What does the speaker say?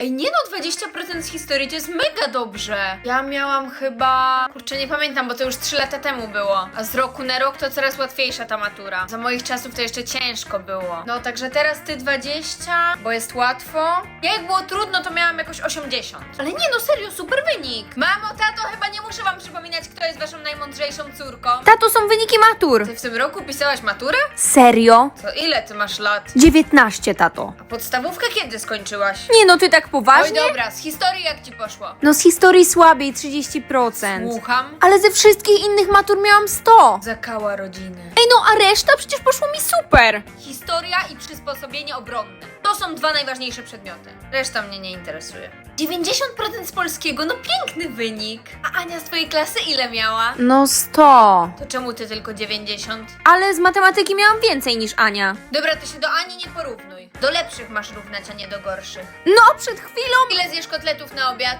Ej, nie no, 20% z historii to jest mega dobrze. Ja miałam chyba... Kurczę, nie pamiętam, bo to już 3 lata temu było. A z roku na rok to coraz łatwiejsza ta matura. Za moich czasów to jeszcze ciężko było. No, także teraz ty 20, bo jest łatwo. Ja jak było trudno, to miałam jakoś 80. Ale nie no, serio, super wynik. Mamo, tato, chyba jest waszą najmądrzejszą córką. Tato, są wyniki matur. Ty w tym roku pisałaś maturę? Serio? To ile ty masz lat? 19, tato. A podstawówkę kiedy skończyłaś? Nie no, ty tak Oj, poważnie? dobra, z historii jak ci poszło? No z historii słabiej, 30%. Słucham. Ale ze wszystkich innych matur miałam 100. Zakała rodziny. Ej no, a reszta przecież poszło mi super. Historia i przysposobienie obronne. To są dwa najważniejsze przedmioty. Reszta mnie nie interesuje. 90% z polskiego, no piękny wynik. A Ania z twojej klasy ile miała? No 100. To czemu ty tylko 90? Ale z matematyki miałam więcej niż Ania. Dobra, to się do Ani nie porównuj. Do lepszych masz równać, a nie do gorszych. No, przed chwilą... Ile zjesz kotletów na obiad?